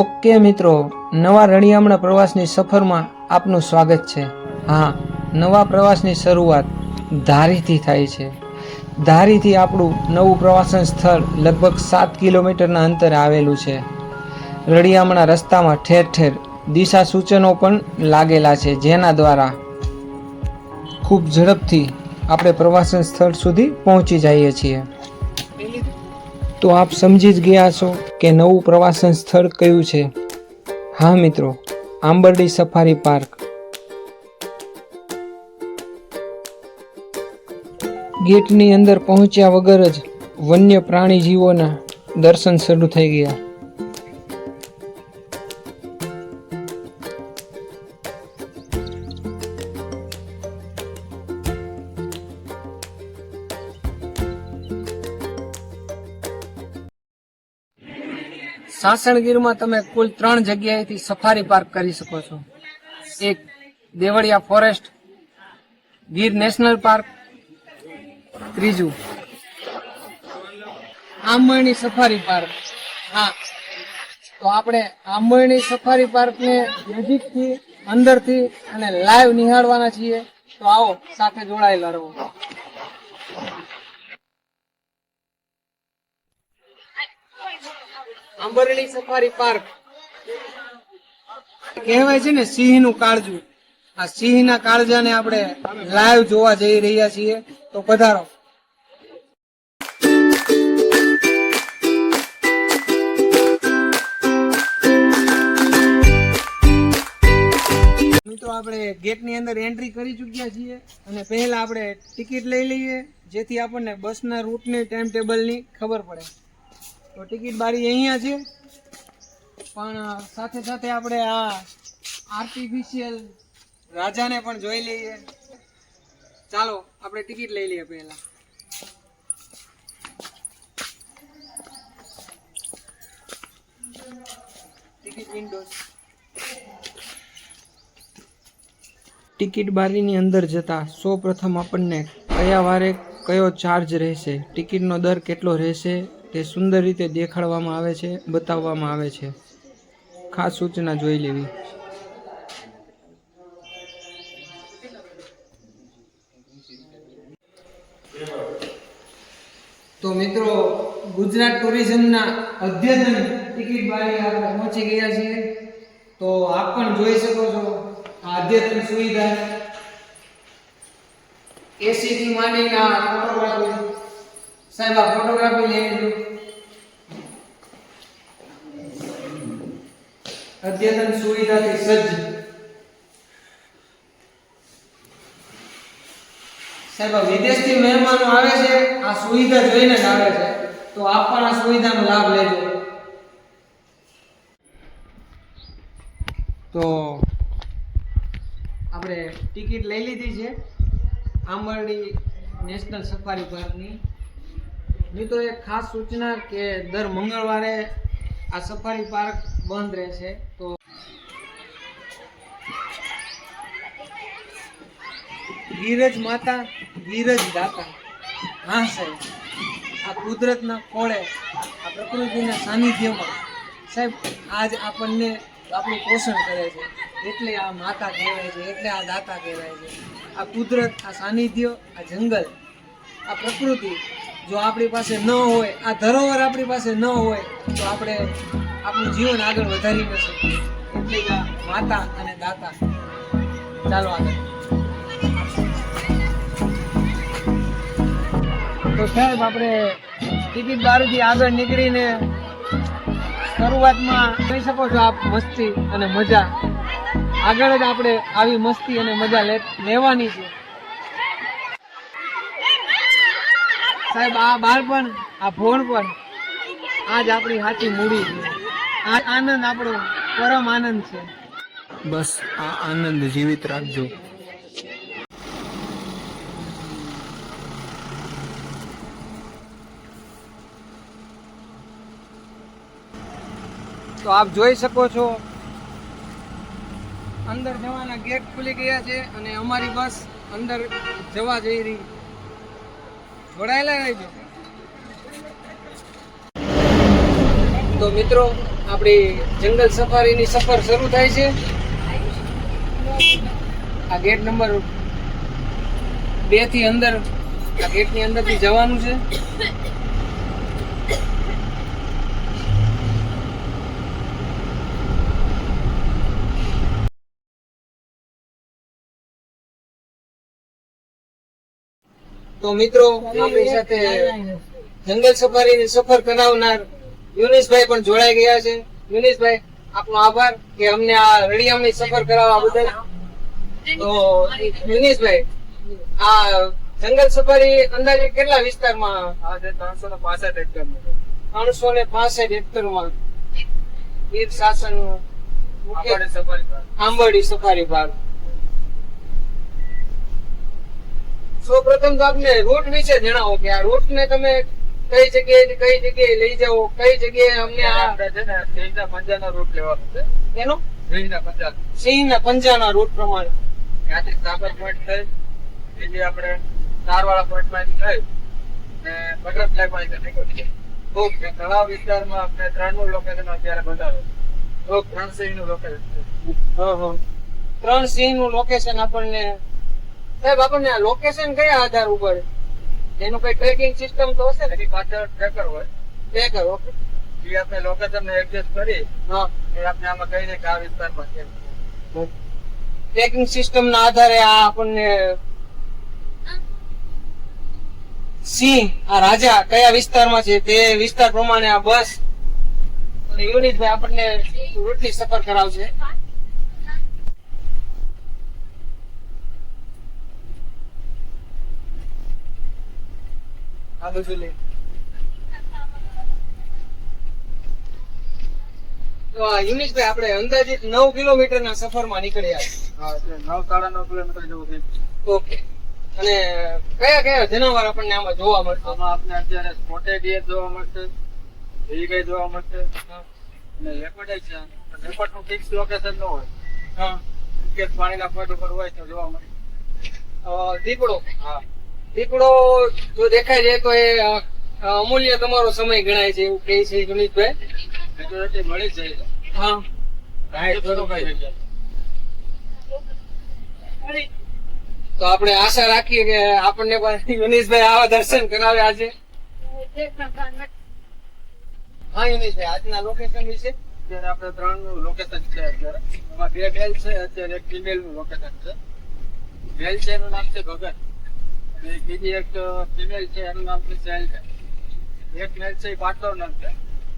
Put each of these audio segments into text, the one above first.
Okay મિત્રો, નવા રણિયામણા પ્રવાસની સફરમાં આપનું સ્વાગત છે. હા, નવા પ્રવાસની શરૂઆત ધારીથી થાય છે. ધારીથી આપણું નવું પ્રવાસન સ્થળ લગભગ સાત કિલોમીટરના અંતરે આવેલું છે. રળિયામણા રસ્તામાં ઠેર ઠેર દિશા સૂચનો પણ લાગેલા છે, જેના દ્વારા ખૂબ ઝડપથી આપણે પ્રવાસન સ્થળ સુધી પહોંચી જઈએ છીએ. તો આપ સમજી જ ગયા છો કે નવું પ્રવાસન સ્થળ કયું છે? હા, મિત્રો, આંબરડી સફારી પાર્ક. ગેટની અંદર પહોંચ્યા વગર જ વન્ય પ્રાણી જીવોના દર્શન શરૂ થઈ ગયા. સાસણગીરમાં તમે કુલ ત્રણ જગ્યાએથી સફારી પાર્ક કરી શકો છો. એક Devaliya forest, Gir national park, ત્રીજું આંબરણી સફારી પાર્ક. હા, તો આપણે આંબરણી સફારી પાર્કને નજીકથી અંદરથી અને લાઈવ નિહાળવાના છીએ. તો આવો, સાથે જોડાયેલા રહો. Ambarani safari park. કહેવાય છે ને સિંહનું કાળજું. આ સિંહ ના કાળજાને આપણે લાઈવ જોવા જઈ રહ્યા છીએ. તો પધારો. મિત્રો, આપણે ગેટની અંદર એન્ટ્રી કરી ચૂક્યા છીએ અને પહેલા આપણે ટિકિટ લઈ લઈએ, જેથી આપણને બસના રૂટની ટાઈમ ટેબલની ખબર પડે. તો ટિકિટ બારી અહીંયા છે. પણ સાથે સાથે આપણે આ આર્ટિફિશિયલ રાજાને પણ જોઈ લઈએ. ચાલો, આપણે ટિકિટ લઈ લઈએ પહેલા. ટિકિટ વિન્ડો ટિકિટ બારીની અંદર જતા સૌ પ્રથમ આપણને કયા વારે કયો ચાર્જ રહેશે? ટિકિટનો દર કેટલો રહેશે? તે સુંદર રીતે દેખાડવામાં આવે છે, બતાવવામાં આવે છે. ખાસ સૂચના જોઈ લેવી. તો મિત્રો, ગુજરાત ટુરિઝમના અદ્યતન ટિકિટ બારી પહોંચી ગયા છીએ. તો આપ પણ જોઈ શકો છો આ અદ્યતન સુવિધા. એસી થી માંડીને આ સાહેબ, આ ફોટોગ્રાફી લઈ લીધું. અદ્યતન સુવિધાથી સજ્જ. સાહેબ વિદેશથી મહેમાનો આવે છે, આ સુવિધા જોઈને જ આવે છે. તો આપ પણ આ સુવિધાનો લાભ લેજો. તો આપણે ટિકિટ લઈ લીધી છે. આંબરડી નેશનલ સફારી પાર્કની. મિત્રો એક ખાસ સૂચના કે દર મંગળવારે આ સફારી પાર્ક બંધ રહેશે, તો ગીરજ માતા ગીરજ દાતા. હા, સાહેબ. આ કુદરતના કોળે, આ પ્રકૃતિના સાનિધ્યમાં, સાહેબ, આજ આપણને આપણું પોષણ કરે છે. એટલે આ માતા કહેવાય છે, એટલે આ દાતા કહેવાય છે. આ કુદરત, આ સાનિધ્ય, આ જંગલ, આ પ્રકૃતિ જો આપણી પાસે ન હોય, આ ધરોહર આપણી પાસે ન હોય, તો આપણે આપણું જીવન આગળ વધારી ન શકીએ. એટલે માતા અને દાતા. ચાલો આગળ. તો સાહેબ, આપણે ટિકિટ બારીથી આગળ નીકળીને શરૂઆતમાં કહી શકો છો આપ મસ્તી અને મજા. આગળ જ આપણે આવી મસ્તી અને મજા લેવાની છે. સાહેબ આ બાળપણ આ ભોણપણ આજ આપણી સાચી મૂડી છે. આ આનંદ આપણો પરમ આનંદ છે. બસ આ આનંદ જીવિત રાખજો. તો આપ જોઈ શકો છો અંદર જવાના ગેટ ખુલી ગયા છે અને અમારી બસ અંદર જવા જઈ રહી જોડાયેલા રહેજો. તો મિત્રો, આપણી જંગલ સફારીની સફર શરૂ થાય છે. આ ગેટ નંબર બેથી અંદર, આ ગેટની અંદરથી જવાનું છે. તો મિત્રો આપણી સાથે જંગલ સફારીની સફર કરાવનાર યુનિશભાઈ પણ જોડાઈ ગયા છે. યુનિશભાઈ આપનો આભાર કે અમને આ રળિયામણી સફર કરાવવા બદલ. તો યુનિશભાઈ આ જંગલ સફારી અંદાજે કેટલા વિસ્તારમાં? ત્રણસો ને પાસઠ હેક્ટર ત્રણસો ને પાસઠ હેક્ટરમાં ગીર શાસન સફારી આંબરડી સફારી પાર્ક સૌપ્રથમ તો આપને રૂટ વિશે જણાવો કે આ રૂટ ને તમે કઈ જગ્યાએ કઈ જગ્યાએ લઈ જાઓ કઈ જગ્યાએ અમને આ છે ને સિંહના પંજાનો રૂટ લેવાનો છે. એનો? સિંહના પંજા સિંહના પંજાના રૂટ પ્રમાણે. ત્યાંથી સાબર પોઈન્ટ થઈ એટલે આપણે તારવાળા પોઈન્ટમાંથી થઈ ને બટરફ્લાય પોઈન્ટ નીકળી ઓકે. તળાવ વિસ્તારમાં આપણે ત્રણનું લોકેશન અત્યારે બતાવ્યું ઓકે ત્રણ સિંહનું લોકેશન છે. ત્રણ સિંહનું લોકેશન આપણને સાહેબ આપણને લોકેશન કયા આધાર ઉપર? એનું કઈ ટ્રેકિંગ સિસ્ટમ તો હશે ને? એની પાછળ ટ્રેકર હોય. ટ્રેકર ઓકે એ આપણે લોકેશન ને એડજસ્ટ કરી હા. એ આપણે આમાં કહીને કે આ વિસ્તારમાં છે. ટ્રેકિંગ સિસ્ટમ ના આધારે આ આપણને સિંહ આ રાજા કયા વિસ્તારમાં છે? તે વિસ્તાર પ્રમાણે આ બસ અને યુનિટ આપણને રૂટની સફર કરાવશે. આ બધું લઈ આ આપણે અંદાજિત નવ કિલોમીટર ના સફરમાં નીકળ્યા નવ સાડા નવ કિલોમીટર જેવું ઓકે. અને કયા કયા જનાવર આપણને આમાં જોવા મળશે? આમાં આપણે અત્યારે સ્પોટેડ ડિયર જોવા મળશે રીગાઈ જોવા મળશે અને લેપર્ડ છે. લેપર્ડનું ફિક્સ લોકેશન ન હોય. હા. કે પાણીના પોઈન્ટ ઉપર હોય તો જોવા મળે. દીપડો? હા. દીપડો જો દેખાય છે તો એ અમૂલ્ય તમારો સમય ગણાય છે એવું કહે છે યુનિટભાઈ મળી જાય હા. તો આપણે આશા રાખીએ કે આપણને પણ યુનિશભાઈ આવા દર્શન કરાવે આજે હા યુનિશભાઈ આજના લોકેશન વિશે? અત્યારે આપણે ત્રણનું લોકેશન છે અત્યારે. એમાં બે મેલ છે અત્યારે એક ફિમેલનું લોકેશન છે. બેલ છે એનું નામ છે એક બીજી એક ફિમેલ છે એનું નામ છે છે. એક મેલ છે બાટલો પાટલો નામ છે.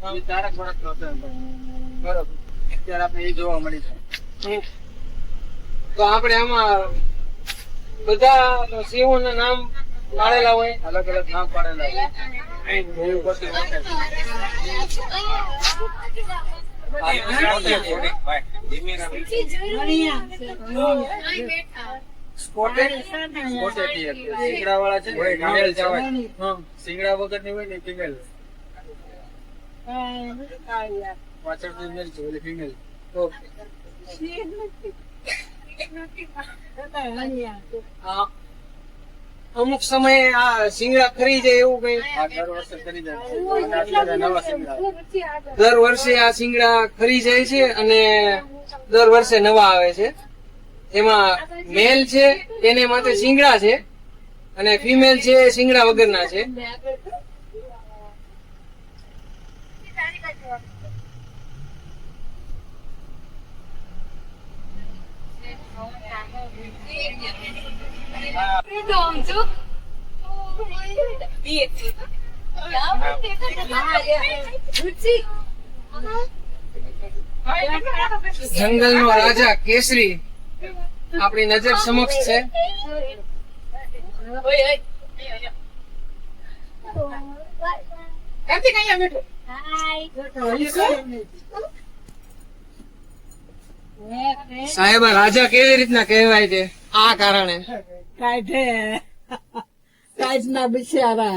એ વર્ષનો છે બરોબર. અત્યારે આપણે એ જોવા મળી છે. હમ. તો આપણે આમાં બધા સિંહોના નામ પાડેલા હોય? અલગ અલગ નામ પાડેલા હોય. એવું સ્પોટેડ. છે ને, હોય ને ફિમેલ છે ફિમેલ અમુક સમયે આ સિંગડા ખરી જાય એવું કઈ? દર વર્ષે આ સિંગડા ખરી જાય છે અને દર વર્ષે નવા આવે છે. એમાં મેલ છે તેને માથે સિંગડા છે, અને ફિમેલ છે, એ સિંગડા વગરના છે. જંગલનો રાજા કેસરી આપણી નજર સમક્ષ છે. કાર્તિક અહીંયા બેઠો સાહેબ આ રાજા કેવી રીતના કહેવાય છે? આ કારણે. કાઢે. કાઢના બિચારા.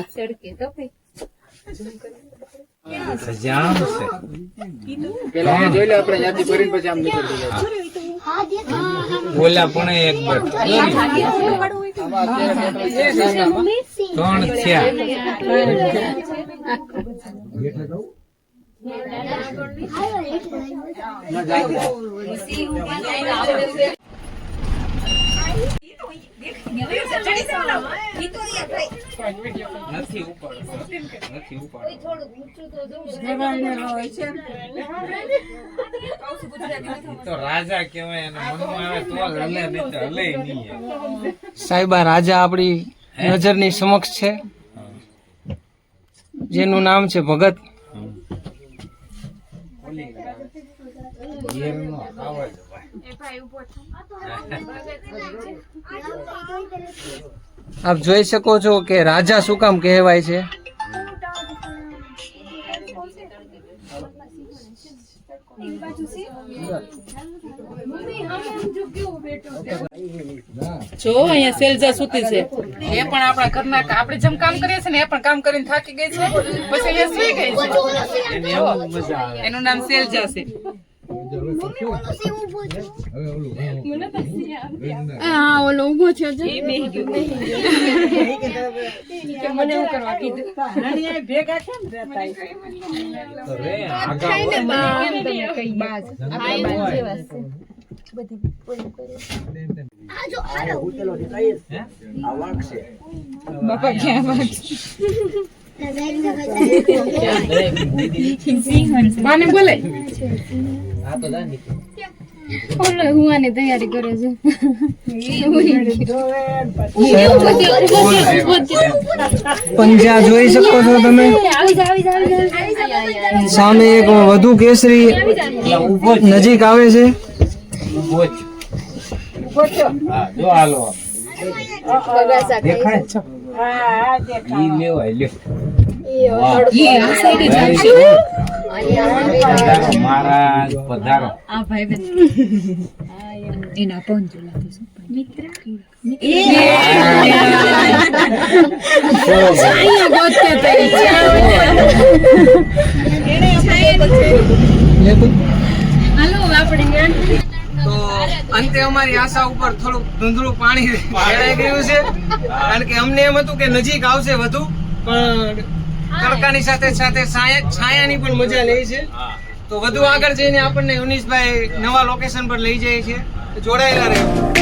પેલા આપણે જોઈ લે આપણે યાદી કરીને પછી આમ નીકળી જાય ઓલા પણ એક બર આમાં તો રાજા કહેવાય અને મનમાં સાહેબા રાજા આપણી નજરની સમક્ષ છે. જેનું નામ છે ભગત. આવાજ. આપ જોઈ શકો છો કે રાજા શું કામ કહેવાય છે? જો, અહીંયા સેલજા સુતી છે. એ પણ આપણા ઘરના આપણે જેમ કામ કરીએ છીએ ને એ પણ કામ કરીને થાકી ગઈ છે. પછી અહીંયા સુઈ ગઈ છે. એનું નામ સેલજા છે. હા. ઓલો ઊભો છે જો. ધણીયા ભેગા કેમ રહેતા હશે? તો રે આગા બાને બોલે ઓલો હુવાની તૈયારી કરે છે? પંજા જોઈ શકો છો તમે? સામે એક વધુ કેસરી નજીક આવે છે. જો હાલો. દેખાય હા દેખાય ઈ લેવાય લ્યો એ આ સાઈડે જાય છે પધારો પધારો. આ ભાઈ બેન એના પંજો લાગે છે. અહીંયા ગોતે તો હાલો આપણે તો અંતે અમારી આશા ઉપર થોડુંક ધૂંધળું પાણી ભરાઈ ગયું છે. કારણ કે અમને એમ હતું કે નજીક આવશે વધુ, પણ તડકાની સાથે સાથે છાયા છાયાની પણ મજા લે છે. તો વધુ આગળ જઈને આપણને યુનિશભાઈ નવા લોકેશન પર લઈ જાય છે. જોડાયેલા રહેવું